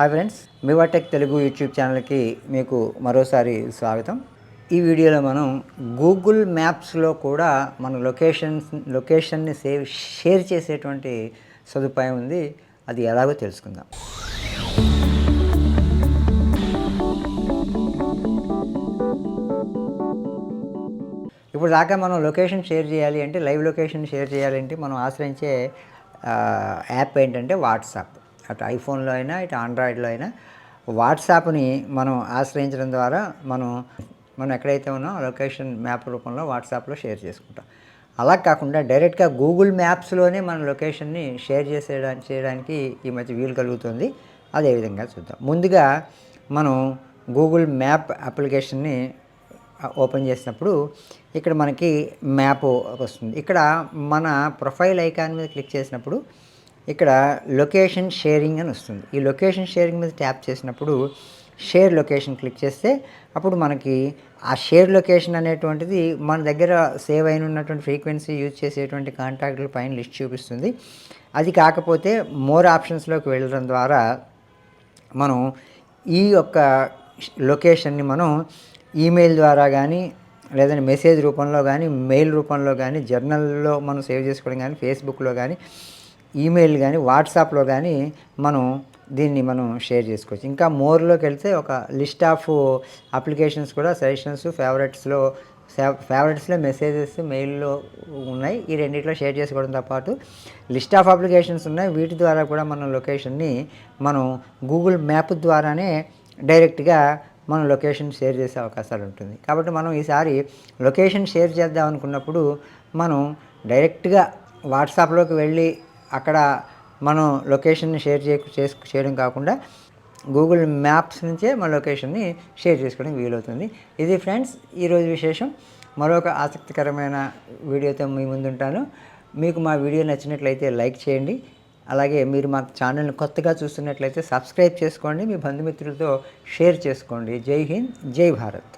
Hi friends Mivatek Telugu YouTube ఛానల్కి మీకు మరోసారి స్వాగతం. ఈ వీడియోలో మనం గూగుల్ మ్యాప్స్లో కూడా మన లొకేషన్స్ లొకేషన్ని సేవ్ షేర్ చేసేటువంటి సదుపాయం ఉంది. అది ఎలాగో తెలుసుకుందాం. ఇప్పుడు దాకా మనం లొకేషన్ షేర్ చేయాలి అంటే లైవ్ లొకేషన్ షేర్ చేయాలంటే మనం ఆశ్రయించే యాప్ ఏంటంటే వాట్సాప్. అటు ఐఫోన్లో అయినా ఇటు ఆండ్రాయిడ్లో అయినా వాట్సాప్ని మనం ఆశ్రయించడం ద్వారా మనం మనం ఎక్కడైతే ఉన్నామో లొకేషన్ మ్యాప్ రూపంలో వాట్సాప్లో షేర్ చేసుకుంటాం. అలా కాకుండా డైరెక్ట్గా గూగుల్ మ్యాప్స్లోనే మన లొకేషన్ని షేర్ చేసేయడానికి చేయడానికి ఈ మధ్య వీలు కలుగుతుంది. అదేవిధంగా చూద్దాం. ముందుగా మనం గూగుల్ మ్యాప్ అప్లికేషన్ని ఓపెన్ చేసినప్పుడు ఇక్కడ మనకి మ్యాప్ వస్తుంది. ఇక్కడ మన ప్రొఫైల్ ఐకాన్ మీద క్లిక్ చేసినప్పుడు ఇక్కడ లొకేషన్ షేరింగ్ అని వస్తుంది. ఈ లొకేషన్ షేరింగ్ మీద ట్యాప్ చేసినప్పుడు షేర్ లొకేషన్ క్లిక్ చేస్తే అప్పుడు మనకి ఆ షేర్ లొకేషన్ అనేటువంటిది మన దగ్గర సేవ్ అయిన ఉన్నటువంటి ఫ్రీక్వెన్సీ యూజ్ చేసేటువంటి కాంటాక్ట్ల పైన లిస్ట్ చూపిస్తుంది. అది కాకపోతే మోర్ ఆప్షన్స్లోకి వెళ్ళడం ద్వారా మనం ఈ యొక్క లొకేషన్ని మనం ఈమెయిల్ ద్వారా కానీ లేదంటే మెసేజ్ రూపంలో కానీ మెయిల్ రూపంలో కానీ జర్నల్లో మనం సేవ్ చేసుకోవడం కానీ ఫేస్బుక్లో కానీ ఈమెయిల్ కానీ వాట్సాప్లో కానీ మనం దీన్ని మనం షేర్ చేసుకోవచ్చు. ఇంకా మోర్లోకి వెళ్తే ఒక లిస్ట్ ఆఫ్ అప్లికేషన్స్ కూడా సజెషన్స్ ఫేవరెట్స్లో ఫేవరెట్స్లో మెసేజెస్ మెయిల్లో ఉన్నాయి. ఈ రెండిట్లో షేర్ చేసుకోవడంతో పాటు లిస్ట్ ఆఫ్ అప్లికేషన్స్ ఉన్నాయి. వీటి ద్వారా కూడా మన లొకేషన్ని మనం గూగుల్ మ్యాప్ ద్వారానే డైరెక్ట్గా మనం లొకేషన్ షేర్ చేసే అవకాశాలు ఉంటుంది. కాబట్టి మనం ఈసారి లొకేషన్ షేర్ చేద్దాం అనుకున్నప్పుడు మనం డైరెక్ట్గా వాట్సాప్లోకి వెళ్ళి అక్కడ మనం లొకేషన్ని షేర్ చే చేయడం కాకుండా గూగుల్ మ్యాప్స్ నుంచే మన లొకేషన్ని షేర్ చేసుకోవడం వీలవుతుంది. ఇది ఫ్రెండ్స్ ఈరోజు విశేషం. మరొక ఆసక్తికరమైన వీడియోతో మీ ముందుంటాను. మీకు మా వీడియో నచ్చినట్లయితే లైక్ చేయండి. అలాగే మీరు మా ఛానల్ని కొత్తగా చూస్తున్నట్లయితే సబ్స్క్రైబ్ చేసుకోండి. మీ బంధుమిత్రులతో షేర్ చేసుకోండి. జై హింద్ జై భారత్.